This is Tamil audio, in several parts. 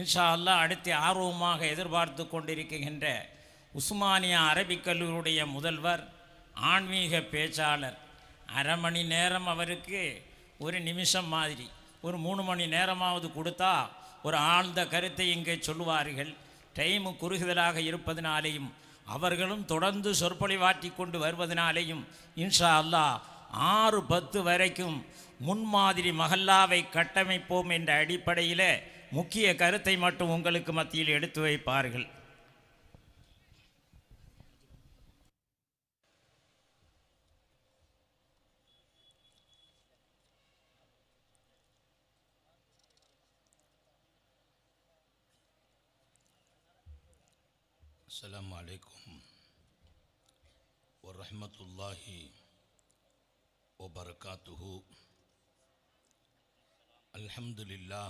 இன்ஷா அல்லாஹ் அடுத்து ஆர்வமாக எதிர்பார்த்து கொண்டிருக்கின்ற உஸ்மானியா அரபிக் கல்லூரியுடைய முதல்வர் ஆன்மீக பேச்சாளர். அரை மணி நேரம் அவருக்கு ஒரு நிமிஷம் மாதிரி. ஒரு மூணு மணி நேரமாவது கொடுத்தா ஒரு ஆழ்ந்த கருத்தை இங்கே சொல்லுவார்கள். டைமு குறுகுதலாக இருப்பதனாலேயும் அவர்களும் தொடர்ந்து சொற்பொழிவாற்றி கொண்டு வருவதனாலேயும் இன்ஷா அல்லாஹ் ஆறு பத்து வரைக்கும் முன்மாதிரி மஹல்லாவை கட்டமைப்போம் என்ற அடிப்படையில் முக்கிய கருத்தை மட்டும் உங்களுக்கு மத்தியில் எடுத்து வைப்பார்கள் السلام عليكم ورحمة الله وبركاته الحمد لله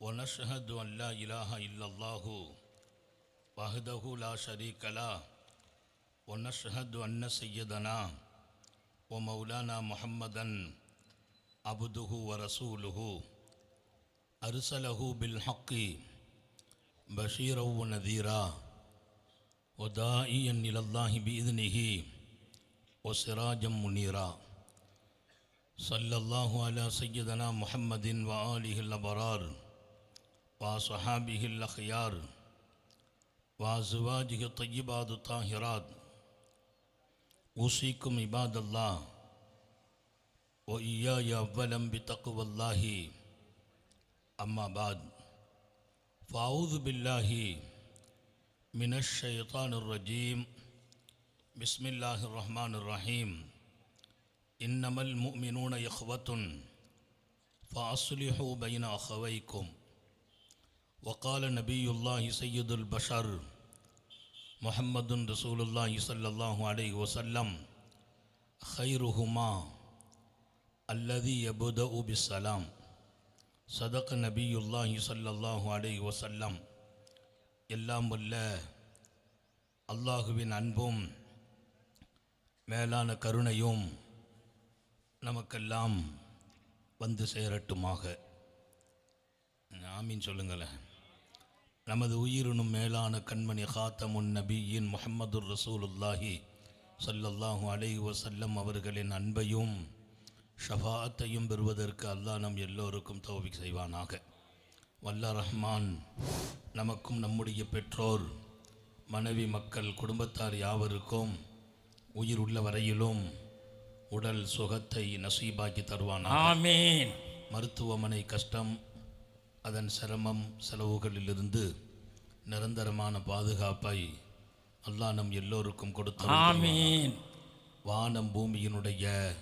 ونشهد أن لا إله إلا الله وحده لا شريك له ونشهد أن سيدنا ومولانا محمدا عبده ورسوله. أرسله بالحق بشيرا ونذيرا وداعيا إلى الله بإذنه وسراجا منيرا. صلى الله على سيدنا محمد وآله الأبرار. وصحابه الأخيار وأزواجه الطيبات الطاهرات. أوصيكم عباد الله وإياي أولا بتقوى الله. أما بعد فأعوذ بالله من الشيطان الرجيم. بسم الله الرحمن الرحيم. إنما المؤمنون إخوة فأصلحوا بين أخويكم. وقال نبي الله سيد البشر محمد رسول الله صلى الله عليه وسلم خيرهما الذي يبدأ بالسلام சதக நபியுல்லாஹி ஸல்லல்லாஹு அலைஹி வஸல்லம் எல்லாம் வல்ல அல்லாஹுவின் அன்பும் மேலான கருணையும் நமக்கெல்லாம் வந்து சேரட்டுமாக ஆமீன் சொல்லுங்களேன் நமது உயிரினும் மேலான கண்மணி ஹாத்தமுன் நபியின் முஹம்மது ரசூலுல்லாஹி ஸல்லல்லாஹு அலைஹி வஸல்லம் அவர்களின் அன்பையும் ஷஃபாத்தையும் பெறுவதற்கு அல்லாஹ் நம் எல்லோருக்கும் தௌபிக் செய்வானாக. வல்ல ரஹ்மான் நமக்கும் நம்முடைய பெற்றோர் மனைவி மக்கள் குடும்பத்தார் யாவருக்கும் உயிர் உள்ள வரையிலும் உடல் சுகத்தை நசீபாக்கி தருவானாக. ஆமீன். மருத்துவமனை கஷ்டம் அதன் சிரமம் செலவுகளிலிருந்து நிரந்தரமான பாதுகாப்பை அல்லாஹ் நம் எல்லோருக்கும் கொடுத்து ஆமீன். வானம் பூமியினுடைய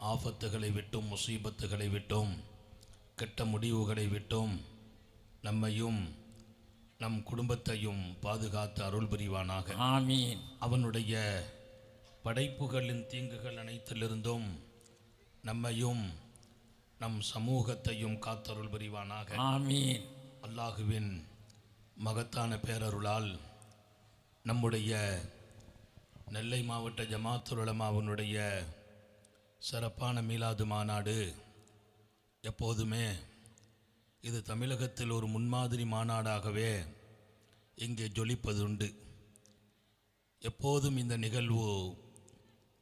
ஆபத்துகளை விட்டும் முசீபத்துகளை விட்டும் கெட்ட முடிவுகளை விட்டும் நம்மையும் நம் குடும்பத்தையும் பாதுகாத்து அருள் புரிவானாக. ஆமீன். அவனுடைய படைப்புகளின் தீங்குகள் அனைத்திலிருந்தும் நம்மையும் நம் சமூகத்தையும் காத்தருள் புரிவானாக. ஆமீன். அல்லாஹுவின் மகத்தான பேரருளால் நம்முடைய நெல்லை மாவட்ட ஜமாத்துல் உலமாவினுடைய சிறப்பான மீலாது மாநாடு எப்போதுமே இது தமிழகத்தில் ஒரு முன்மாதிரி மாநாடாகவே இங்கே ஜொலிப்பதுண்டு. எப்போதும் இந்த நிகழ்வு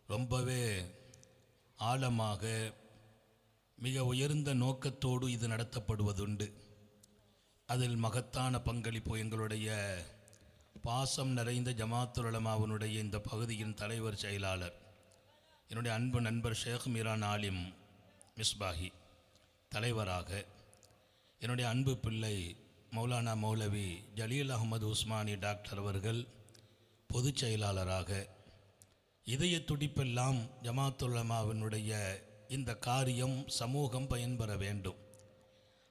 ரொம்பவே ஆழமாக மிக உயர்ந்த நோக்கத்தோடு இது நடத்தப்படுவதுண்டு. அதில் மகத்தான பங்களிப்பு எங்களுடைய பாசம் நிறைந்த ஜமாத்துலமாவனுடைய இந்த பகுதியின் தலைவர் செயலாளர் என்னுடைய அன்பு நண்பர் ஷேக் மீரான் ஆலிம் மிஸ்பாஹி தலைவராக என்னுடைய அன்பு பிள்ளை மௌலானா மௌலவி ஜலீல் அகமது உஸ்மானி டாக்டர் அவர்கள் பொதுச் செயலாளராக இதய துடிப்பெல்லாம் ஜமாத்துலமாவினுடைய இந்த காரியம் சமூகம் பயன்பெற வேண்டும்.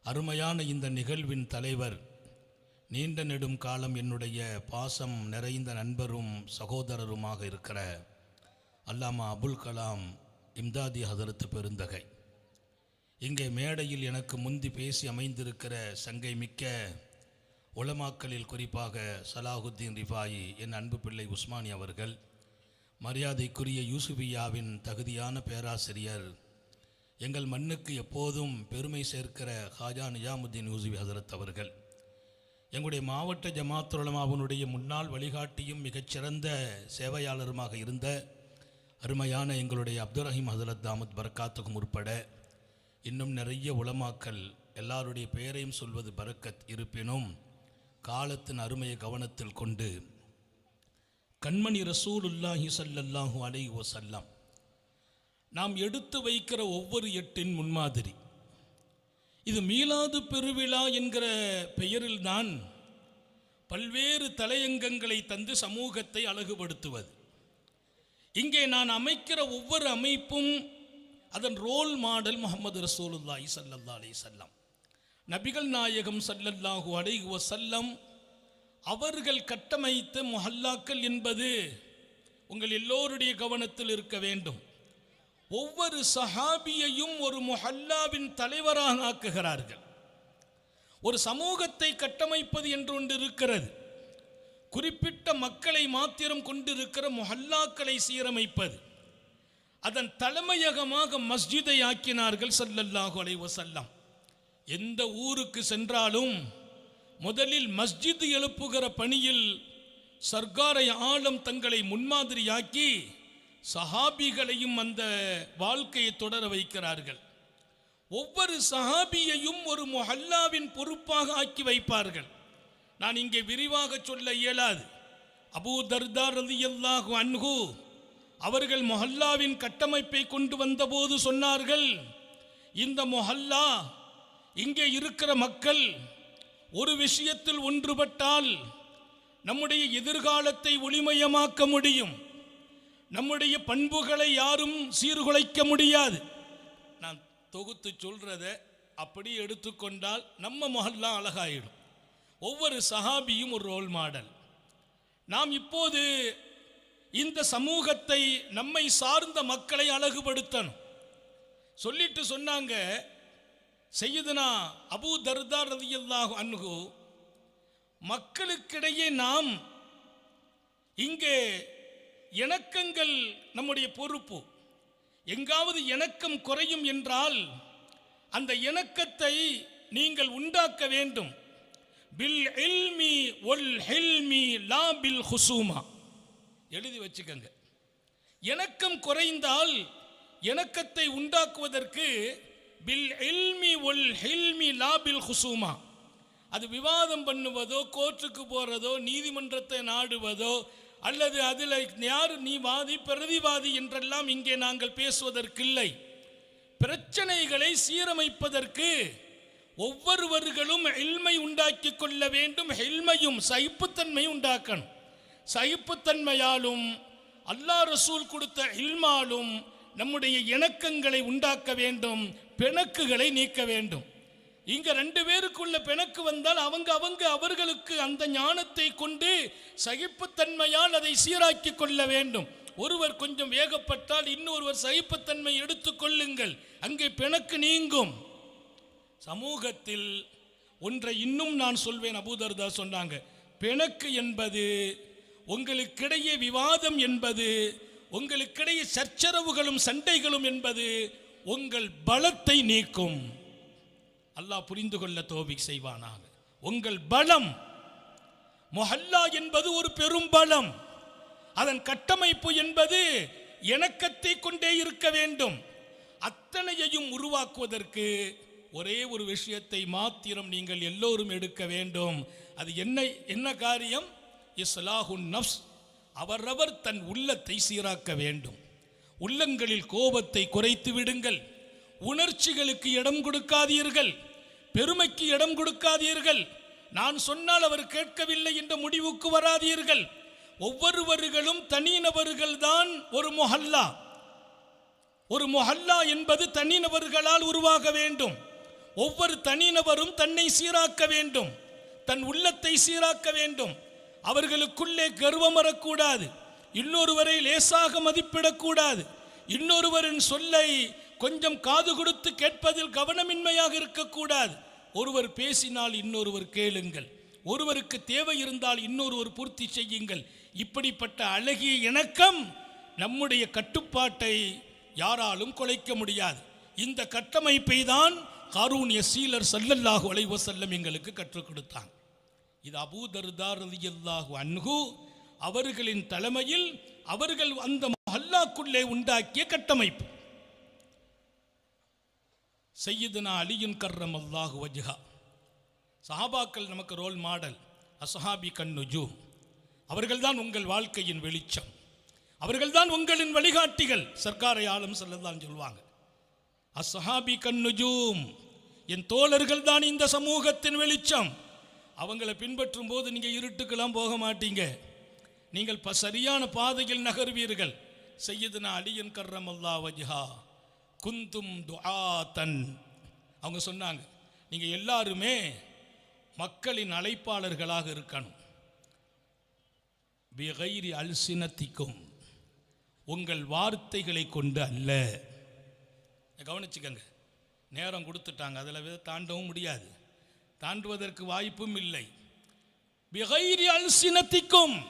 அருமையான இந்த நிகழ்வின் தலைவர் நீண்ட நெடும் காலம் என்னுடைய பாசம் நிறைந்த நண்பரும் சகோதரருமாக இருக்கிற அல்லாமா அபுல் கலாம் இம்தாதி ஹதரத்து பெருந்தகை. இங்கே மேடையில் எனக்கு முந்தி பேசி அமைந்திருக்கிற சங்கை மிக்க உலமாக்களில் குறிப்பாக சலாஹுத்தீன் ரிஃபாயி என் அன்பு பிள்ளை உஸ்மானி அவர்கள் மரியாதைக்குரிய யூசுபியாவின் தகுதியான பேராசிரியர் எங்கள் மண்ணுக்கு எப்போதும் பெருமை சேர்க்கிற ஹாஜா நிஜாமுத்தீன் யூசுஃபி ஹசரத் அவர்கள். எங்களுடைய மாவட்ட ஜமாத்துலமாவனுடைய முன்னாள் வழிகாட்டியும் மிகச்சிறந்த சேவையாளருமாக இருந்த அருமையான எங்களுடைய அப்துல் ரஹீம் ஹசரத் தாமத் பரக்காத்துக்கும் உட்பட இன்னும் நிறைய உலமாக்கள் எல்லாருடைய பெயரையும் சொல்வது பரக்கத் இருப்பினும் காலத்தின் அருமையை கவனத்தில் கொண்டு கண்மணி ரசூலுல்லாஹி ஸல்லல்லாஹு அலை வஸல்லம் நாம் எடுத்து வைக்கிற ஒவ்வொரு எட்டின் முன்மாதிரி. இது மீளாது பெருவிழா என்கிற பெயரில்தான் பல்வேறு தலையங்கங்களை தந்து சமூகத்தை அழகுபடுத்துவது. இங்கே நான் அமைக்கிற ஒவ்வொரு அமைப்பும் அதன் ரோல் மாடல் முகமது ரசூலுல்லாஹி சல்லல்லா அலி வஸல்லம். நபிகள் நாயகம் சல்லல்லாஹு அலைஹி வசல்லம் அவர்கள் கட்டமைத்த முஹல்லாக்கள் என்பது உங்கள் எல்லோருடைய கவனத்தில் இருக்க வேண்டும். ஒவ்வொரு சஹாபியையும் ஒரு முஹல்லாவின் தலைவராக ஆக்குகிறார்கள். ஒரு சமூகத்தை கட்டமைப்பது என்று ஒன்று இருக்கிறது. குறிப்பிட்ட மக்களை மாத்திரம் கொண்டிருக்கிற முஹல்லாக்களை சீரமைப்பது. அதன் தலைமையகமாக மஸ்ஜிதை ஆக்கினார்கள் சல்லல்லாஹு அலைவசல்லாம் எந்த ஊருக்கு சென்றாலும் முதலில் மஸ்ஜித் எழுப்புகிற பணியில் சர்க்காரை ஆழம் தங்களை முன்மாதிரியாக்கி சஹாபிகளையும் அந்த வாழ்க்கையை தொடர வைக்கிறார்கள். ஒவ்வொரு சஹாபியையும் ஒரு மொஹல்லாவின் பொறுப்பாக ஆக்கி வைப்பார்கள். நான் இங்கே விரிவாக சொல்ல இயலாது. அபூ தர்தார் ரலியல்லாஹு அன்ஹு அவர்கள் மொஹல்லாவின் கட்டமைப்பை கொண்டு வந்தபோது சொன்னார்கள் இந்த மொஹல்லா இங்கே இருக்கிற மக்கள் ஒரு விஷயத்தில் ஒன்றுபட்டால் நம்முடைய எதிர்காலத்தை ஒளிமயமாக்க முடியும். நம்முடைய பண்புகளை யாரும் சீர்குலைக்க முடியாது. நான் தொகுத்து சொல்கிறத அப்படி எடுத்துக்கொண்டால் நம்ம முகல்லாம் அழகாயிடும். ஒவ்வொரு சஹாபியும் ஒரு ரோல் மாடல் நாம் இப்போது இந்த சமூகத்தை நம்மை சார்ந்த மக்களை அழகுபடுத்தணும். சொல்லிட்டு சொன்னாங்க செய்யுதுனா அபூ தர்தா ரலியல்லாஹு அன்கு மக்களுக்கிடையே நாம் இங்கே இணக்கங்கள் நம்முடைய பொறுப்பு. எங்காவது இணக்கம் குறையும் என்றால் அந்த இணக்கத்தை நீங்கள் உண்டாக்க வேண்டும். பில் எல்மி ஒல் ஹெல்மி லா பில் ஹுசூமா எழுதி வச்சுக்கங்க. இணக்கம் குறைந்தால் இணக்கத்தை உண்டாக்குவதற்கு பில் எல்மி ஒல் ஹெல்மி லா பில் ஹுசூமா அது விவாதம் பண்ணுவதோ கோர்ட்டுக்கு போகிறதோ நீதிமன்றத்தை நாடுவதோ அல்லது அதில் யார் நீ வாதி பிரதிவாதி என்றெல்லாம் இங்கே நாங்கள் பேசுவதற்கில்லை. பிரச்சனைகளை சீரமைப்பதற்கு ஒவ்வொருவர்களும் எல்மை உண்டாக்கி கொள்ள வேண்டும் ஹெல்மையும் சகிப்புத்தன்மை உண்டாக்கணும். சகிப்புத்தன்மையாலும் அல்லாஹ் ரசூல் கொடுத்த இல்மாலும் நம்முடைய இணக்கங்களை உண்டாக்க வேண்டும் பிணக்குகளை நீக்க வேண்டும். இங்க ரெண்டு பேருக்குள்ள பிணக்கு வந்தால் அவங்க அவங்க அவர்களுக்கு அந்த ஞானத்தை கொண்டு சகிப்புத்தன்மையால் அதை சீராக்கி கொள்ள வேண்டும். ஒருவர் கொஞ்சம் வேகப்பட்டால் இன்னொருவர் சகிப்புத்தன்மை எடுத்துக்கொள்ளுங்கள் அங்கே பிணக்கு நீங்கும். சமூகத்தில் ஒன்றை இன்னும் நான் சொல்வேன் அபூதர்தா சொன்னாங்க. பிணக்கு என்பது உங்களுக்கிடையே விவாதம் என்பது உங்களுக்கிடையே சச்சரவுகளும் சண்டைகளும் என்பது உங்கள் பலத்தை நீக்கும். அல்லாஹ் புரிந்து கொள்ள தோபிக் செய்வானாக. உங்கள் பலம் மொஹல்லா என்பது ஒரு பெரும் பலம். அதன் கட்டமைப்பு என்பது இணக்கத்தை கொண்டே இருக்க வேண்டும். அத்தனையையும் உருவாக்குவதற்கு ஒரே ஒரு விஷயத்தை மாத்திரம் நீங்கள் எல்லோரும் எடுக்க வேண்டும். அது என்ன என்ன காரியம்? இஸ்லாஹுன் நஃப்ஸ். அவரவர் தன் உள்ளத்தை சீராக்க வேண்டும். உள்ளங்களில் கோபத்தை குறைத்து விடுங்கள். உணர்ச்சிகளுக்கு இடம் கொடுக்காதீர்கள். பெருமைக்கு இடம் கொடுக்காதீர்கள். நான் சொன்னால் அவர் கேட்கவில்லை என்ற முடிவுக்கு வராதீர்கள். ஒவ்வொருவர்களும் தனிநபர்கள் தான் ஒரு மொஹல்லா. ஒரு மொஹல்லா என்பது தனிநபர்களால் உருவாக வேண்டும். ஒவ்வொரு தனிநபரும் தன்னை சீராக்க வேண்டும். தன் உள்ளத்தை சீராக்க வேண்டும். அவர்களுக்குள்ளே கர்வம் வரக்கூடாது. இன்னொருவரை லேசாக மதிப்பிடக்கூடாது. இன்னொருவரின் சொல்லை கொஞ்சம் காது கொடுத்து கேட்பதில் கவனமின்மையாக இருக்கக்கூடாது. ஒருவர் பேசினால் இன்னொருவர் கேளுங்கள். ஒருவருக்கு தேவை இருந்தால் இன்னொருவர் பூர்த்தி செய்யுங்கள். இப்படிப்பட்ட அழகிய இணக்கம் நம்முடைய கட்டுப்பாட்டை யாராலும் குலைக்க முடியாது. இந்த கட்டமைப்பை தான் காரூனிய சீலர் சல்லல்லாஹு அலைவ செல்லம் எங்களுக்கு கற்றுக் கொடுத்தாங்க இது அபூதர்தார் ரலியல்லாஹு அன்ஹு அவர்களின் தலைமையில் அவர்கள் அந்த மஹல்லாக்குள்ளே உண்டாக்கிய கட்டமைப்பு. செய்யதுனா அலியுன் கர்ரம் அல்லாஹு வஜ்ஹா. சஹாபாக்கள் நமக்கு ரோல் மாடல் அஸ்ஹாபி கண்ணுஜூ. அவர்கள்தான் உங்கள் வாழ்க்கையின் வெளிச்சம். அவர்கள்தான் உங்களின் வழிகாட்டிகள் சர்க்காரை ஆளும் சொல்லதான் சொல்லுவாங்க அசஹாபி கண்ணுஜூம் என் தோழர்கள் தான் இந்த சமூகத்தின் வெளிச்சம். அவங்கள பின்பற்றும் போது நீங்கள் இருட்டுக்கெல்லாம் போக மாட்டீங்க. நீங்கள் ப சரியான பாதையில் நகர்வீர்கள். செய்யதுனா அலியன் கர்ரம் அல்லா வஜ்ஹா. குந்தும் துஆத்தன். அவங்க சொன்னாங்க நீங்கள் எல்லாருமே மக்களின் அழைப்பாளர்களாக இருக்கணும். பிகைரி அல்சினத்திக்கும் உங்கள் வார்த்தைகளை கொண்டு அல்ல. கவனிச்சுக்கங்க. நேரம் கொடுத்துட்டாங்க. அதில் தாண்டவும் முடியாது. தாண்டுவதற்கு வாய்ப்பும் இல்லை. பிகைரி அல்சினத்திக்கும்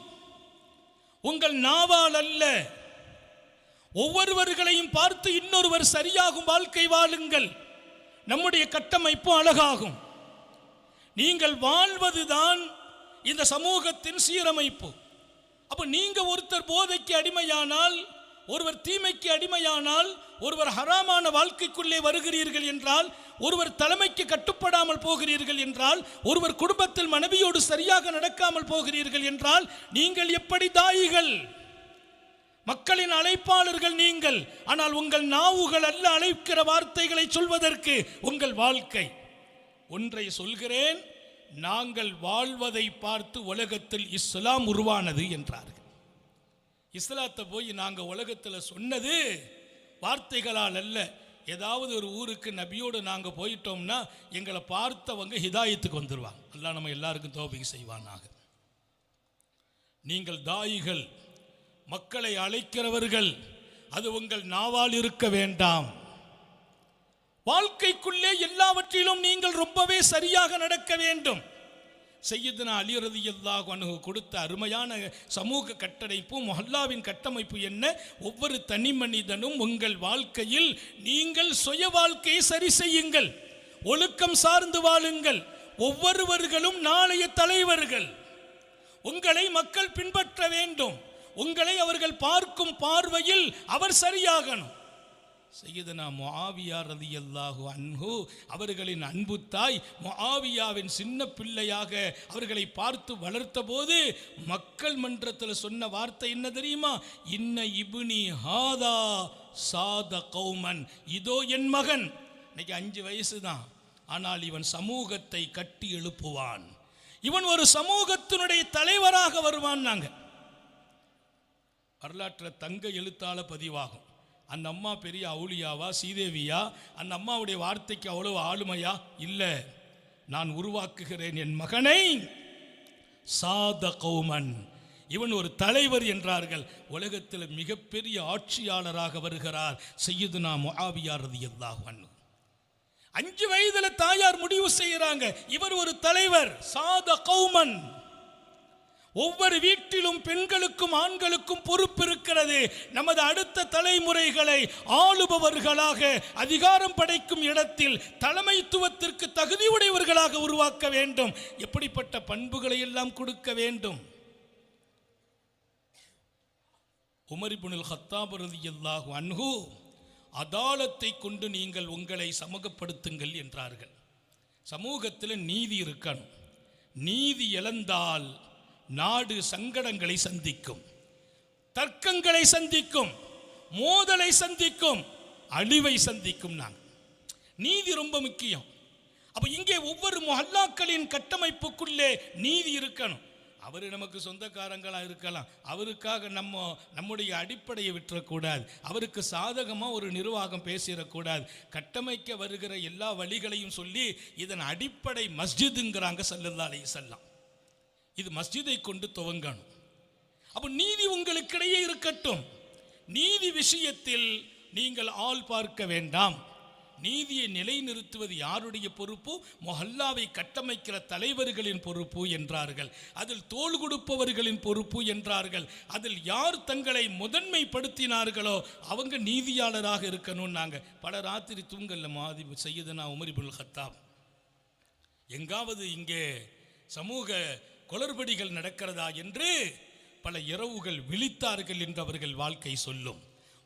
உங்கள் நாவால் அல்ல. ஒவ்வொருவர்களையும் பார்த்து இன்னொருவர் சரியாகும் வாழ்க்கை வாழுங்கள். நம்முடைய கட்டமைப்பு அழகாகும். நீங்கள் வாழ்வதுதான் இந்த சமூகத்தின் சீரமைப்பு. அப்போ நீங்கள் ஒருத்தர் போதைக்கு அடிமையானால் ஒருவர் தீமைக்கு அடிமையானால் ஒருவர் ஹராமான வாழ்க்கைக்குள்ளே வருகிறீர்கள் என்றால் ஒருவர் தலைமைக்கு கட்டுப்படாமல் போகிறீர்கள் என்றால் ஒருவர் குடும்பத்தில் மனைவியோடு சரியாக நடக்காமல் போகிறீர்கள் என்றால் நீங்கள் எப்படி தாயிகள்? மக்களின் அழைப்பாளர்கள் நீங்கள். ஆனால் உங்கள் நாவுகள் அல்ல அழைக்கிற வார்த்தைகளை சொல்வதற்கு உங்கள் வாழ்க்கை. ஒன்றை சொல்கிறேன் நாங்கள் வாழ்வதை பார்த்து உலகத்தில் இஸ்லாம் உருவானது என்றார்கள். இஸ்லாத்தை போய் நாங்கள் உலகத்தில் சொன்னது வார்த்தைகளால் அல்ல. ஏதாவது ஒரு ஊருக்கு நபியோடு நாங்கள் போயிட்டோம்னா எங்களை பார்த்தவங்க ஹிதாயத்துக்கு வந்துடுவாங்க அல்லா நம்ம எல்லாருக்கும் தோபிக்கு செய்வானாக. நீங்கள் தாயிகள் மக்களை அழைக்கிறவர்கள் அது உங்கள் நாவால் இருக்க வேண்டாம். வாழ்க்கைக்குள்ளே எல்லாவற்றிலும் நீங்கள் ரொம்பவே சரியாக நடக்க வேண்டும். செய்யதுனா அலிரதி அல்லாஹ் அணுகு கொடுத்த அருமையான சமூக கட்டமைப்பும் மொஹல்லாவின் கட்டமைப்பு என்ன? ஒவ்வொரு தனி மனிதனும் உங்கள் வாழ்க்கையில் நீங்கள் சுய வாழ்க்கையை சரி செய்யுங்கள். ஒழுக்கம் சார்ந்து வாழுங்கள். ஒவ்வொருவர்களும் நாளைய தலைவர்கள். உங்களை மக்கள் பின்பற்ற வேண்டும். உங்களை அவர்கள் பார்க்கும் பார்வையில் அவர் சரியாகணும். செய்யதனா முஆவியா ரதியல்லாஹு அன்பு அவர்களின் அன்பு தாய் முஆவியாவின் சின்ன பிள்ளையாக அவர்களை பார்த்து வளர்த்த போது மக்கள் மன்றத்தில் சொன்ன வார்த்தை என்ன தெரியுமா? இன்ன இபுனி ஹாதா சாத கௌமன். இதோ என் மகன். இன்னைக்கு அஞ்சு வயசு தான் ஆனால் இவன் சமூகத்தை கட்டி எழுப்புவான். இவன் ஒரு சமூகத்தினுடைய தலைவராக வருவான் நாங்கள் வரலாற்றில் தங்க எழுத்தால் பதிவாகும். அந்த அம்மா பெரிய அவுளியாவா சீதேவியா அந்த அம்மாவுடைய வார்த்தைக்கு அவ்வளவு ஆளுமையா? இல்லை. நான் உருவாக்குகிறேன் என் மகனை. சாத கௌமன். இவன் ஒரு தலைவர் என்றார்கள். உலகத்தில் மிகப்பெரிய ஆட்சியாளராக வருகிறார் செய்யுதுனா முஆவியா ரதியல்லாஹு அஞ்சு வயதில் தாயார் முடிவு செய்கிறாங்க இவர் ஒரு தலைவர். சாத கௌமன். ஒவ்வொரு வீட்டிலும் பெண்களுக்கும் ஆண்களுக்கும் பொறுப்பு இருக்கிறது நமது அடுத்த தலைமுறைகளை ஆளுபவர்களாக அதிகாரம் படைக்கும் இடத்தில் தலைமைத்துவத்திற்கு தகுதியுடையவர்களாக உருவாக்க வேண்டும். எப்படிப்பட்ட பண்புகளை எல்லாம் கொடுக்க வேண்டும்? உமரிபுனில் ஹத்தாப் ரலியல்லாஹு அன்ஹு அதாலத்தை கொண்டு நீங்கள் உங்களை சமூகப்படுத்துங்கள் என்றார்கள். சமூகத்தில் நீதி இருக்கணும். நீதி இழந்தால் நாடு சங்கடங்களை சந்திக்கும் தர்க்கங்களை சந்திக்கும் மோதலை சந்திக்கும் அழிவை சந்திக்கும் நாங்கள் நீதி ரொம்ப முக்கியம். அப்போ இங்கே ஒவ்வொரு மொஹல்லாக்களின் கட்டமைப்புக்குள்ளே நீதி இருக்கணும். அவர் நமக்கு சொந்தக்காரங்களாக இருக்கலாம். அவருக்காக நம்ம நம்முடைய அடிப்படையை விட்டுறக்கூடாது. அவருக்கு சாதகமாக ஒரு நிர்வாகம் பேசிடக்கூடாது. கட்டமைக்க வருகிற எல்லா வழிகளையும் சொல்லி இதன் அடிப்படை மஸ்ஜிதுங்கிறாங்க சல்லல்லா அலைஹி செல்லாம் இது மஸ்ஜிதை கொண்டு துவங்கணும். அப்போ நீதி உங்களுக்கிடையே இருக்கட்டும். நீதி விஷயத்தில் நீங்கள் ஆள் பார்க்க வேண்டாம். நீதியை நிலைநிறுத்துவது யாருடைய பொறுப்பு? மொஹல்லாவை கட்டமைக்கிற தலைவர்களின் பொறுப்பு என்றார்கள். அதில் தோள் கொடுப்பவர்களின் பொறுப்பு என்றார்கள். அதில் யார் தங்களை முதன்மைப்படுத்தினார்களோ அவங்க நீதியாளராக இருக்கணும் நாங்கள் பல ராத்திரி தூங்கல்ல மாதி செய்யுதுனா உமரிபுல் ஹத்தாப் எங்காவது இங்கே சமூக குளறுபடிகள் நடக்கிறதா என்று பல இரவுகள் விழித்தார்கள் என்று அவர்கள் வாழ்க்கை சொல்லும்.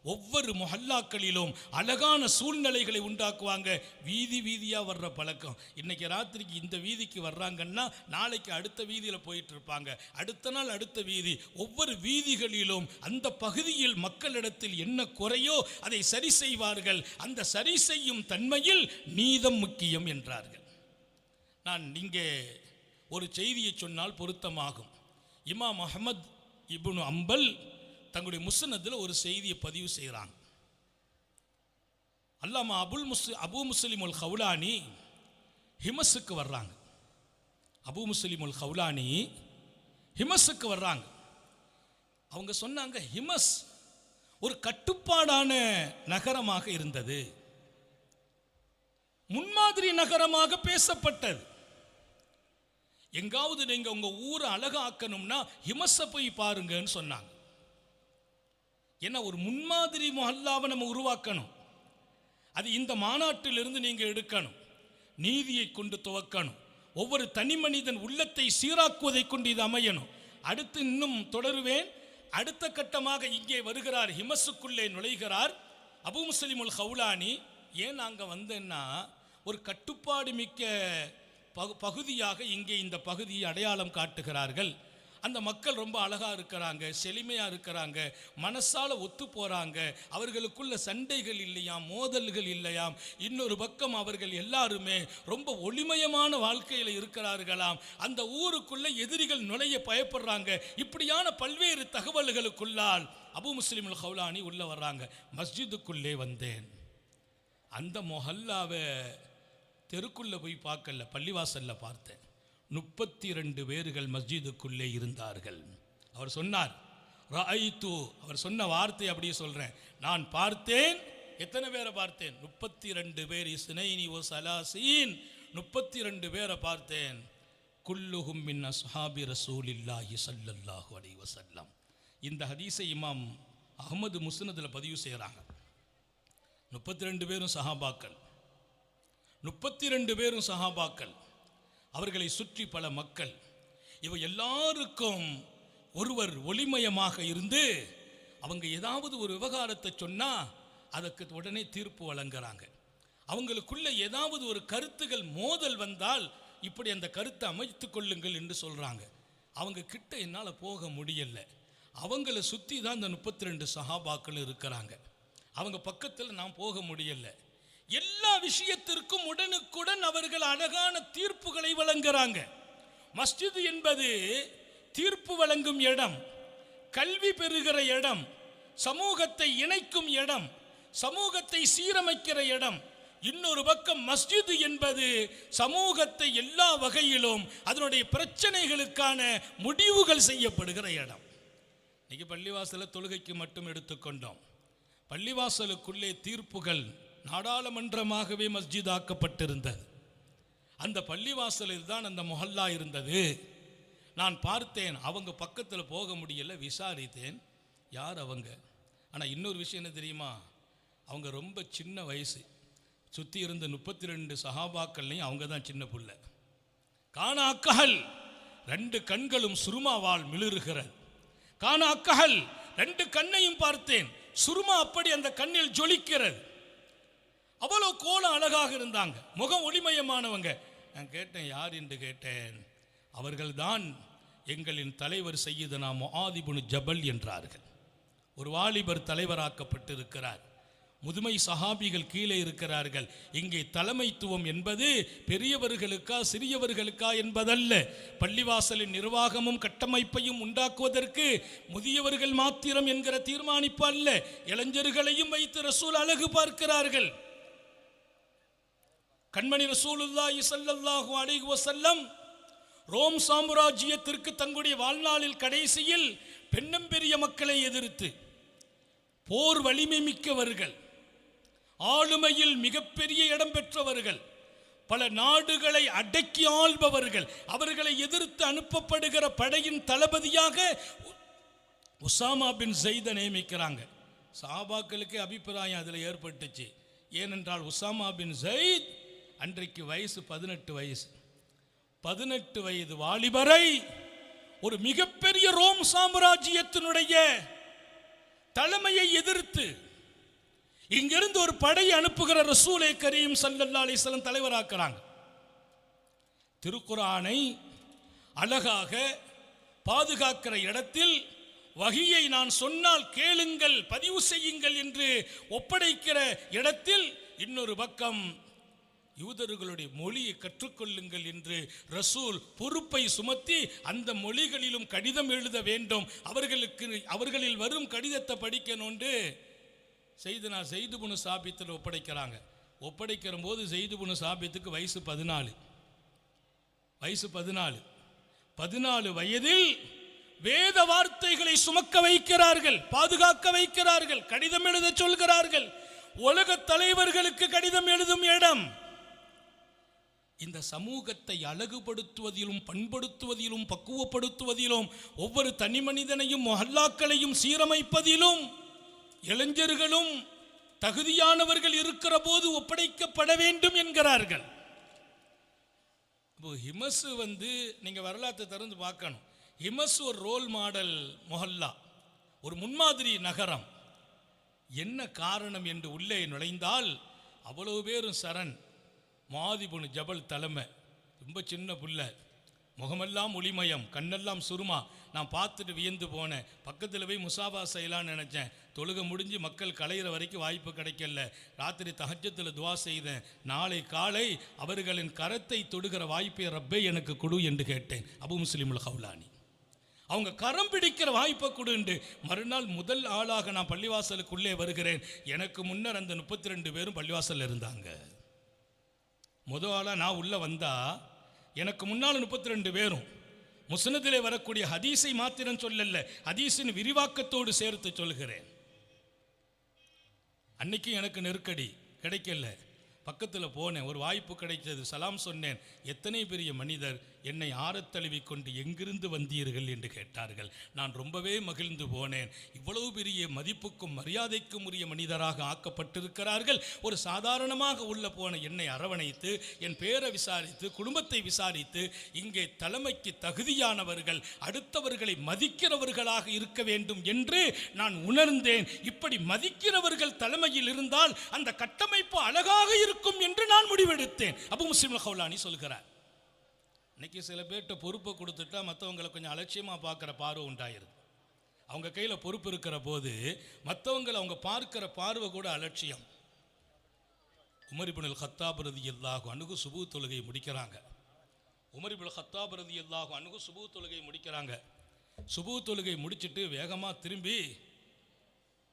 ஒவ்வொரு மொஹல்லாக்களிலும் அழகான சூழ்நிலைகளை உண்டாக்குவாங்க. வீதி வீதியாக வர்ற பழக்கம். இன்னைக்கு ராத்திரிக்கு இந்த வீதிக்கு வர்றாங்கன்னா நாளைக்கு அடுத்த வீதியில் போயிட்டு இருப்பாங்க அடுத்த நாள் அடுத்த வீதி. ஒவ்வொரு வீதிகளிலும் அந்த பகுதியில் மக்களிடத்தில் என்ன குறையோ அதை சரி செய்வார்கள். அந்த சரி செய்யும் தன்மையில் நீதம் முக்கியம் என்றார்கள். நான் இங்கே ஒரு செய்தியை சொன்னால் பொருத்தமாகும். இமாம் அஹமத் இப்னு அம்பல் தங்களுடைய முசனத்தில் ஒரு செய்தியை பதிவு செய்கிறாங்க. அல்லாமா அபுல் முஸ் அபு முஸ்லிம் உல் ஹவுலானி ஹிமஸுக்கு வர்றாங்க. அபு முஸ்லிம் உல் ஹவுலானி ஹிமஸுக்கு வர்றாங்க. அவங்க சொன்னாங்க ஹிமஸ் ஒரு கட்டுப்பாடான நகரமாக இருந்தது. முன்மாதிரி நகரமாக பேசப்பட்டது. எங்காவது நீங்கள் உங்கள் ஊரை அழகாக்கணும்னா ஹிமஸை போய் பாருங்கன்னு சொன்னாங்க. ஏன்னா ஒரு முன்மாதிரி மொஹல்லாவை நம்ம உருவாக்கணும். அது இந்த மாநாட்டிலிருந்து நீங்கள் எடுக்கணும். நீதியை கொண்டு துவக்கணும். ஒவ்வொரு தனி மனிதன் உள்ளத்தை சீராக்குவதை கொண்டு இது அமையணும். அடுத்து இன்னும் தொடருவேன். அடுத்த கட்டமாக இங்கே வருகிறார் ஹிமஸுக்குள்ளே நுழைகிறார் அபு முஸ்லிமுல் ஹவுலானி. ஏன் அங்கே வந்தேன்னா ஒரு கட்டுப்பாடு மிக்க பகு பகுதியாக இங்கே இந்த பகுதியை அடையாளம் காட்டுகிறார்கள். அந்த மக்கள் ரொம்ப அழகாக இருக்கிறாங்க செழுமையாக இருக்கிறாங்க மனசால ஒத்து போகிறாங்க அவர்களுக்குள்ள சண்டைகள் இல்லையாம் மோதல்கள் இல்லையாம் இன்னொரு பக்கம் அவர்கள் எல்லாருமே ரொம்ப ஒளிமயமான வாழ்க்கையில் இருக்கிறார்களாம். அந்த ஊருக்குள்ளே எதிரிகள் நுழைய பயப்படுறாங்க. இப்படியான பல்வேறு தகவல்களுக்குள்ளால் அபு முஸ்லிமுல் ஹவுலானி உள்ளே வர்றாங்க. மஸ்ஜிதுக்குள்ளே வந்தேன். அந்த மொஹல்லாவை தெருக்குள்ள போய் பார்க்கல பள்ளிவாசல்ல பார்த்தேன். முப்பத்தி ரெண்டு பேர்கள் மஸ்ஜிதுக்குள்ளே இருந்தார்கள். அவர் சொன்னார் ரஐத்து அவர் சொன்ன வார்த்தை அப்படியே சொல்றேன் நான் பார்த்தேன். எத்தனை பேரை பார்த்தேன்? முப்பத்தி ரெண்டு பேர் இஸ்னைனி ஓ சலாசீன். முப்பத்தி ரெண்டு பேரை பார்த்தேன். குல்லுகும் மின் அஸ்ஹாபி ரசூலில்லாஹி ஸல்லல்லாஹு அலி வஸல்லம். இந்த ஹதீஸை இமாம் அகமது முஸ்னதில் பதிவு செய்கிறாங்க முப்பத்தி ரெண்டு பேரும் சஹாபாக்கள். முப்பத்தி ரெண்டு பேரும் சஹாபாக்கள். அவர்களை சுற்றி பல மக்கள். இவ எல்லாருக்கும் ஒருவர் ஒளிமயமாக இருந்து அவங்க ஏதாவது ஒரு விவகாரத்தை சொன்னால் அதற்கு உடனே தீர்ப்பு வழங்குறாங்க. அவங்களுக்குள்ள ஏதாவது ஒரு கருத்துகள் மோதல் வந்தால் இப்படி அந்த கருத்தை அமைத்து கொள்ளுங்கள் என்று சொல்கிறாங்க அவங்க கிட்ட என்னால் போக முடியல. அவங்கள சுற்றி தான் இந்த முப்பத்தி ரெண்டு சஹாபாக்கள் இருக்கிறாங்க. அவங்க பக்கத்தில் நான் போக முடியல. எல்லா விஷயத்திற்கும் உடனுக்குடன் அவர்கள் அழகான தீர்ப்புகளை வழங்குறாங்க. மஸ்ஜித் என்பது தீர்ப்பு வழங்கும் இடம் கல்வி பெறுகிற இடம் சமூகத்தை இணைக்கும் இடம் சமூகத்தை சீரமைக்கிற இடம். இன்னொரு பக்கம் மஸ்ஜித் என்பது சமூகத்தை எல்லா வகையிலும் அதனுடைய பிரச்சனைகளுக்கான முடிவுகள் செய்யப்படுகிற இடம். இன்னைக்கு பள்ளிவாசல தொழுகைக்கு மட்டும் எடுத்துக்கொண்டோம். பள்ளிவாசலுக்குள்ளே தீர்ப்புகள் நாடாளுமன்றமாகவே மஸ்ஜித் ஆக்கப்பட்டிருந்தது. அந்த பள்ளிவாசலில் தான் அந்த மொஹல்லா இருந்தது. நான் பார்த்தேன் அவங்க பக்கத்தில் போக முடியல விசாரித்தேன். யார் அவங்க? ஆனால் இன்னொரு விஷயம் என்ன தெரியுமா? அவங்க ரொம்ப சின்ன வயசு. சுற்றி இருந்த முப்பத்தி ரெண்டு சஹாபாக்கள்லையும் அவங்க தான் சின்ன புள்ள. காண அக்கஹல் ரெண்டு கண்களும் சுருமாவால் மிளிருகிறது. காண அக்கஹல் ரெண்டு கண்ணையும் பார்த்தேன். சுருமா அப்படி அந்த கண்ணில் ஜொலிக்கிறது. அவ்வளோ கோலம் அழகாக இருந்தாங்க. முகம் ஒளிமயமானவங்க. நான் கேட்டேன் யார் என்று கேட்டேன்? அவர்கள்தான் எங்களின் தலைவர் செய்யுதனா முஆதிபுனு ஜபல் என்றார்கள். ஒரு வாலிபர் தலைவராக்கப்பட்டிருக்கிறார். முதுமை சஹாபிகள் கீழே இருக்கிறார்கள். இங்கே தலைமைத்துவம் என்பது பெரியவர்களுக்கா சிறியவர்களுக்கா என்பதல்ல. பள்ளிவாசலின் நிர்வாகமும் கட்டமைப்பையும் உண்டாக்குவதற்கு முதியவர்கள் மாத்திரம் என்கிற தீர்மானிப்பு அல்ல. இளைஞர்களையும் வைத்து ரசூல் அழகு பார்க்கிறார்கள். கண்மணி ரசூலுல்லாஹி ஸல்லல்லாஹு அலைஹி வஸல்லம் ரோம் சாம்ராஜ்யத்திற்கு தங்களுடைய வாழ்நாளில் கடைசியில் பெண்ணம்பெரிய மக்களை எதிர்த்து போர் வலிமை மிக்கவர்கள் ஆளுமையில் மிகப்பெரிய இடம் பெற்றவர்கள் பல நாடுகளை அடக்கி ஆள்பவர்கள் அவர்களை எதிர்த்து அனுப்பப்படுகிற படையின் தளபதியாக உசாமா பின் ஜெய்தை நியமிக்கிறாங்க. சாபாக்களுக்கு அபிப்பிராயம் அதில் ஏற்பட்டுச்சு. ஏனென்றால் உசாமா பின் ஜெயித் அன்றைக்கு வயசு பதினெட்டு வயசு. பதினெட்டு வயது வாலிபரை ஒரு மிகப்பெரிய ரோம் சாம்ராஜ்யத்தினுடைய தலைமையை எதிர்த்து இங்கிருந்து ஒரு படையை அனுப்புகிற ரசூலை கரீம் சல்லல்லா அலிஸ்லம் தலைவராக்குறாங்க. திருக்குறானை அழகாக பாதுகாக்கிற இடத்தில் வகியை நான் சொன்னால் கேளுங்கள் பதிவு செய்யுங்கள் என்று ஒப்படைக்கிற இடத்தில் இன்னொரு பக்கம் யூதர்களுடைய மொழியை கற்றுக்கொள்ளுங்கள் என்று ரசூல் பொறுப்பை சுமத்தி அந்த மொழிகளிலும் கடிதம் எழுத வேண்டும். அவர்களுக்கு அவர்களில் வரும் கடிதத்தை படிக்கணும்னு செய்து நான் செய்து புனு சாபித்தில் ஒப்படைக்கிறாங்க. ஒப்படைக்கிற போது செய்து புனு சாபித்துக்கு வயசு பதினாலு. வயசு பதினாலு. பதினாலு வயதில் வேத வார்த்தைகளை சுமக்க வைக்கிறார்கள் பாதுகாக்க வைக்கிறார்கள் கடிதம் எழுத சொல்கிறார்கள். உலக தலைவர்களுக்கு கடிதம் எழுதும் இடம். இந்த சமூகத்தை அழகுபடுத்துவதிலும் பண்படுத்துவதிலும் பக்குவப்படுத்துவதிலும் ஒவ்வொரு தனி மனிதனையும் மொஹல்லாக்களையும் சீரமைப்பதிலும் இளைஞர்களும் தகுதியானவர்கள் இருக்கிற போது ஒப்படைக்கப்பட வேண்டும் என்கிறார்கள். இப்போ ஹிமசு வந்து நீங்கள் வரலாற்றை திறந்து பார்க்கணும். ஹிமஸ் ஒரு ரோல் மாடல் மொஹல்லா. ஒரு முன்மாதிரி நகரம். என்ன காரணம் என்று உள்ளே நுழைந்தால் அவ்வளவு பேரும் சரண். மாதிபுனு ஜபல் தலைமை. ரொம்ப சின்ன புள்ள. முகமெல்லாம் ஒளிமயம் கண்ணெல்லாம் சுருமா. நான் பார்த்துட்டு வியந்து போனேன். பக்கத்தில் போய் முசாபா செய்யலாம்னு நினச்சேன். தொழுக முடிஞ்சு மக்கள் கலையிற வரைக்கும் வாய்ப்பு கிடைக்கல. ராத்திரி தகஜத்தில் துவா செய்தேன். நாளை காலை அவர்களின் கரத்தை தொடுகிற வாய்ப்பை ரப்பே எனக்கு கொடு என்று கேட்டேன். அபு முஸ்லீமுல் ஹவுலானி அவங்க கரம் பிடிக்கிற வாய்ப்பை கொடுண்டு. மறுநாள் முதல் ஆளாக நான் பள்ளிவாசலுக்குள்ளே வருகிறேன். எனக்கு முன்னர் அந்த முப்பத்தி ரெண்டு பேரும் பள்ளிவாசலில் இருந்தாங்க. முத ஆளாக நான் உள்ளே வந்தால் எனக்கு முன்னால் முப்பத்தி ரெண்டு பேரும். முஸ்னதிலே வரக்கூடிய ஹதீஸை மாத்திரம் சொல்லல ஹதீஸின் விரிவாக்கத்தோடு சேர்த்து சொல்கிறேன். அன்னைக்கு எனக்கு நெருக்கடி கிடைக்கல. பக்கத்தில் போனேன் ஒரு வாய்ப்பு கிடைத்தது சலாம் சொன்னேன் எத்தனை பெரிய மனிதர் என்னை ஆறத் தழுவி கொண்டு எங்கிருந்து வந்தீர்கள் என்று கேட்டார்கள். நான் ரொம்பவே மகிழ்ந்து போனேன். இவ்வளவு பெரிய மதிப்புக்கும் மரியாதைக்கும் உரிய மனிதராக ஆக்கப்பட்டிருக்கிறார்கள். ஒரு சாதாரணமாக உள்ள போன என்னை அரவணைத்து என் பேரை விசாரித்து குடும்பத்தை விசாரித்து இங்கே தலைமைக்கு தகுதியானவர்கள் அடுத்தவர்களை மதிக்கிறவர்களாக இருக்க வேண்டும் என்று நான் உணர்ந்தேன். இப்படி மதிக்கிறவர்கள் தலைமையில் இருந்தால் அந்த கட்டமைப்பு அழகாக இருக்கும் என்று நான் முடிவெடுத்தேன். அபு முஸ்லிம் ஹவுலானி சொல்கிறார். இன்றைக்கி சில பேர்கிட்ட பொறுப்பை கொடுத்துட்டா மற்றவங்களை கொஞ்சம் அலட்சியமாக பார்க்குற பார்வை உண்டாயிருது. அவங்க கையில் பொறுப்பு இருக்கிற போது மற்றவங்களை அவங்க பார்க்குற பார்வை கூட அலட்சியம். உமரிபுனல் ஹத்தாபிரதி எல்லாகும் அணுகு சுபு தொழுகையை முடிக்கிறாங்க. உமரிபுல் ஹத்தாபிரதி எல்லாகும் அணுகு சுபு தொழுகையை முடிக்கிறாங்க. சுபு தொழுகை முடிச்சிட்டு வேகமாக திரும்பி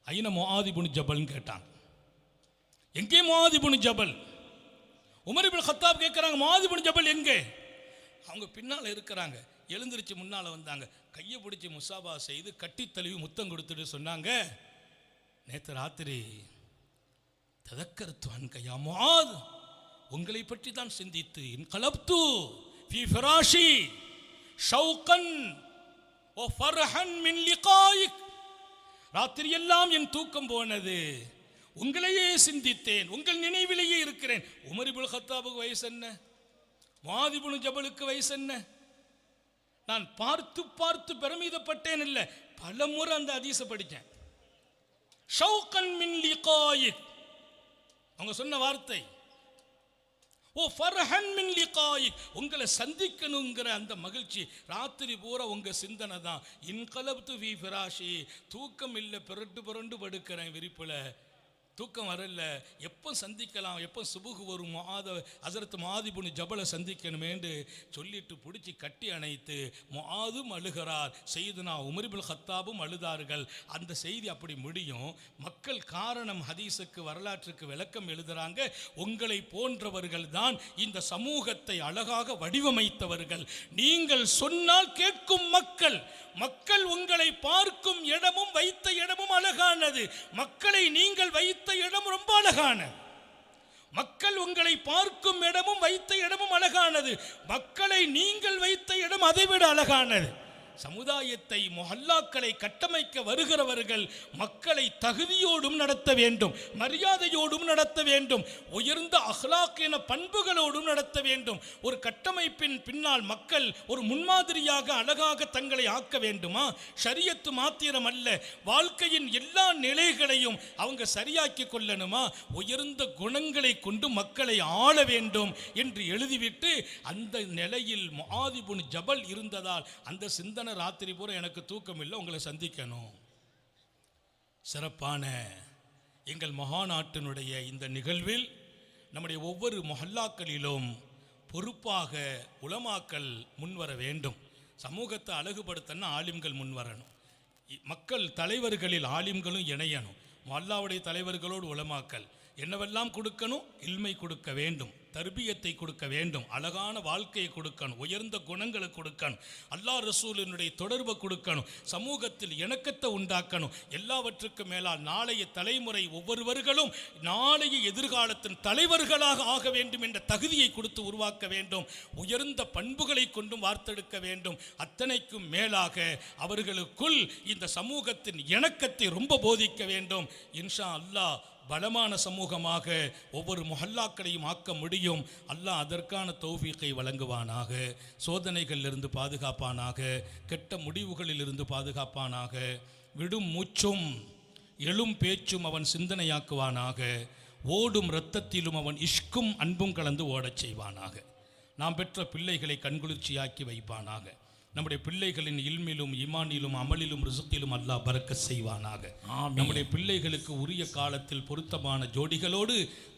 ஐன மொஹாதிபுனு ஜபல்னு கேட்டாங்க. எங்கே மொஹாதிபுனு ஜபல்? உமரிபுல் ஹத்தாப் கேட்குறாங்க மொஹாதிபுனு ஜபல் எங்கே? அவங்க பின்னால் இருக்கிறாங்க. எழுந்திரிச்சு முன்னால் வந்தாங்க. கையை பிடிச்சி முசாபா செய்து கட்டி தழுவி முத்தம் கொடுத்துட்டு சொன்னாங்க நேற்று ராத்திரி ததக்கருத்துவான் கையாமாத். உங்களை பற்றி தான் சிந்தித்து என் கலப்து ஃபி ஃபிராஷி ஷௌகன் ஓ ஃபர்ஹன் மின் லிகாயிக். ராத்திரி எல்லாம் என் தூக்கம் போனது. உங்களையே சிந்தித்தேன். உங்கள் நினைவிலேயே இருக்கிறேன். உமரிபுல் ஹத்தாபுக்கு வயசு என்ன? மாதிபுனு ஜபலுக்கு வயசு என்ன? நான் பார்த்து பார்த்து பெருமிதப்பட்டேன் இல்லை. பல முறை அந்த அதிச படித்தேன் ஷவுகன் மின் லிகாயிக் அவங்க சொன்ன வார்த்தை. ஓ ஃபர்ஹன் மின் லிகாயிக் உங்களை சந்திக்கணுங்கிற அந்த மகிழ்ச்சி ராத்திரி பூரா உங்கள் சிந்தனை தான். இன்கலப்து வி ஃபிராஷி. தூக்கம் இல்லை புரண்டு புரண்டு படுக்கிறேன் விரிப்பில். தூக்கம் வரல. எப்போ சந்திக்கலாம்? எப்போ சுபுகு வரும்? மாத அசரத்து மாதிபுனு ஜபலை சந்திக்கணுமேண்டு சொல்லிட்டு பிடிச்சி கட்டி அணைத்து மாதும் அழுகிறார். செய்துனா உமரிபுல் ஹத்தாபும் அழுதார்கள். அந்த செய்தி அப்படி முடியும். மக்கள் காரணம் ஹதீஸுக்கு வரலாற்றுக்கு விளக்கம் எழுதுறாங்க. உங்களை போன்றவர்கள் தான் இந்த சமூகத்தை அழகாக வடிவமைத்தவர்கள். நீங்கள் சொன்னால் கேட்கும் மக்கள். மக்கள் உங்களை பார்க்கும் இடமும் வைத்த இடமும் அழகானது. மக்களை நீங்கள் வைத்து இடம் ரொம்ப அழகானது மக்கள் உங்களை பார்க்கும் இடமும் வைத்த இடமும் அழகானது. மக்களை நீங்கள் வைத்த இடம் அதைவிட அழகானது. சமுதாயத்தை மொஹல்லாக்களை கட்டமைக்க வருகிறவர்கள் மக்களை தகுதியோடும் நடத்த வேண்டும் மரியாதையோடும் நடத்த வேண்டும் உயர்ந்த அஹ்லாக் என பண்புகளோடும் நடத்த வேண்டும். ஒரு கட்டமைப்பின் பின்னால் மக்கள் ஒரு முன்மாதிரியாக அழகாக தங்களை ஆக்க வேண்டுமா? ஷரியத்து மாத்திரம் அல்ல வாழ்க்கையின் எல்லா நிலைகளையும் அவங்க சரியாக்கி கொள்ளணுமா? உயர்ந்த குணங்களை கொண்டு மக்களை ஆள வேண்டும் என்று எழுதிவிட்டு அந்த நிலையில் மாதிபுன் ஜபல் இருந்ததால் அந்த சிந்தனை ராத்திரி பூரா எனக்கு தூக்கம் இல்லை உங்களை சந்திக்கணும். சிறப்பான எங்கள் மகாநாட்டினுடைய இந்த நிகழ்வில் நம்முடைய ஒவ்வொரு மொஹல்லாக்களிலும் பொறுப்பாக உலமாக்கல் முன்வர வேண்டும். சமூகத்தை அழகுபடுத்தன்னா ஆலிம்கள் முன்வரணும். மக்கள் தலைவர்களில் ஆலிம்களும் இணையணும். மொல்லாவுடைய தலைவர்களோடு உலமாக்கல் என்னவெல்லாம் கொடுக்கணும்? இல்மை கொடுக்க வேண்டும். தர்பியத்தை கொடுக்க வேண்டும் அழகான வாழ்க்கையை கொடுக்கணும் உயர்ந்த குணங்களை கொடுக்கணும் அல்லாஹ் ரசூலினுடைய தொடர்பை கொடுக்கணும் சமூகத்தில் இணக்கத்தை உண்டாக்கணும். எல்லாவற்றுக்கும் மேலால் நாளைய தலைமுறை ஒவ்வொருவர்களும் நாளைய எதிர்காலத்தின் தலைவர்களாக ஆக வேண்டும் என்ற தகுதியை கொடுத்து உருவாக்க வேண்டும். உயர்ந்த பண்புகளை கொண்டும் வார்த்தெடுக்க வேண்டும். அத்தனைக்கும் மேலாக அவர்களுக்குள் இந்த சமூகத்தின் இணக்கத்தை ரொம்ப போதிக்க வேண்டும். இன்ஷா அல்லாஹ் பலமான சமூகமாக ஒவ்வொரு முஹல்லாக்களையும் ஆக்க முடியும். அல்லாஹ் அதற்கான தௌஃபீக்கை வழங்குவானாக. சோதனைகளிலிருந்து பாதுகாப்பானாக. கெட்ட முடிவுகளிலிருந்து பாதுகாப்பானாக. விடும் மூச்சும் எழும் பேச்சும் அவன் சிந்தனையாக்குவானாக. ஓடும் இரத்தத்திலும் அவன் இஷ்கும் அன்பும் கலந்து ஓடச் செய்வானாக. நாம் பெற்ற பிள்ளைகளை கண்குளிர்ச்சியாக்கி வைப்பானாக. நம்முடைய பிள்ளைகளின் இல்மிலும் ஈமானிலும் அமலிலும் ரிசுக்கிலும் அல்லாஹ் பறக்க செய்வானாக. நம்முடைய பிள்ளைகளுக்கு உரிய காலத்தில் பொருத்தமான ஜோடிகளோடு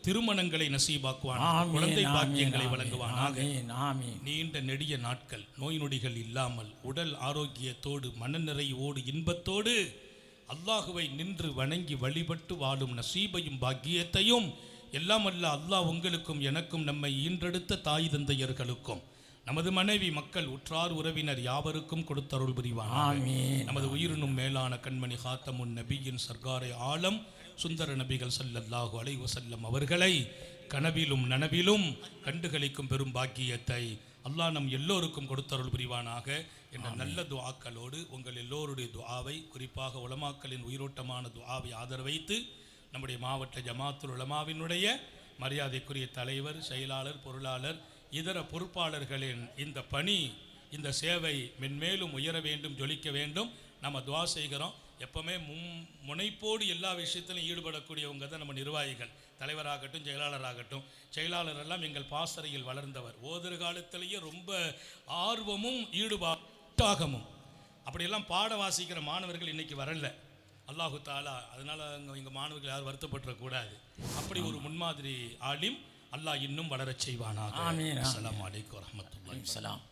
திருமணங்களை நசீபாக்குவானாக ஆமீன், குழந்தை பாக்கியங்களை வழங்குவானாக. நீண்ட நெடிய நாட்கள் நோய் நொடிகள் இல்லாமல் உடல் ஆரோக்கியத்தோடு மனநிறைவோடு இன்பத்தோடு அல்லாஹுவை நின்று வணங்கி வழிபட்டு வாழும் நசீபையும் பாக்கியத்தையும் எல்லாம் அல்ல அல்லாஹ் உங்களுக்கும் எனக்கும் நம்மை ஈன்றெடுத்த தாய் தந்தையர்களுக்கும் நமது மனைவி மக்கள் உற்றார் உறவினர் யாவருக்கும் கொடுத்தருள் புரிவானாக. ஆமீன். நமது உயிரினும் மேலான கண்மணி ஹாத்தமுன் நபியின் சர்க்காரை ஆலம் சுந்தர நபிகள் ஸல்லல்லாஹு அலைஹி வஸல்லம் அவர்களை கனவிலும் நனவிலும் கண்டுகளிக்கும் பெரும் பாக்கியத்தை அல்லாஹ் நம் எல்லோருக்கும் கொடுத்தருள் புரிவானாக. என்ற நல்ல துஆக்களோடு உங்கள் எல்லோருடைய துஆவை குறிப்பாக உலமாக்களின் உயிரோட்டமான துஆவை ஆதரவைத்து நம்முடைய மாவட்ட ஜமாத்துல் உலமாவினுடைய மரியாதைக்குரிய தலைவர் செயலாளர் பொருளாளர் இதர பொறுப்பாளர்களின் இந்த பணி இந்த சேவை மென்மேலும் உயர வேண்டும் ஜொலிக்க வேண்டும். நம்ம துவா செய்கிறோம். எப்பவுமே முன் முனைப்போடு எல்லா விஷயத்திலும் ஈடுபடக்கூடியவங்க தான் நம்ம நிர்வாகிகள். தலைவராகட்டும் செயலாளராகட்டும். செயலாளர் எல்லாம் எங்கள் பாசறையில் வளர்ந்தவர். ஓதொரு காலத்திலேயே ரொம்ப ஆர்வமும் ஈடுபாட்டாகமும் அப்படியெல்லாம் பாட வாசிக்கிற மாணவர்கள் இன்னைக்கு வரல. அல்லாஹு தாலா அதனால அங்க எங்க மாணவர்கள் யாரும் வருத்தப்பட்டுறக்கூடாது. அப்படி ஒரு முன்மாதிரி ஆலிம் அல்லாஹ் இன்னும் வளரச் செய்வானாக. அஸ்ஸலாமு அலைக்கும் வரஹ்மத்துல்லாஹி சலாம்.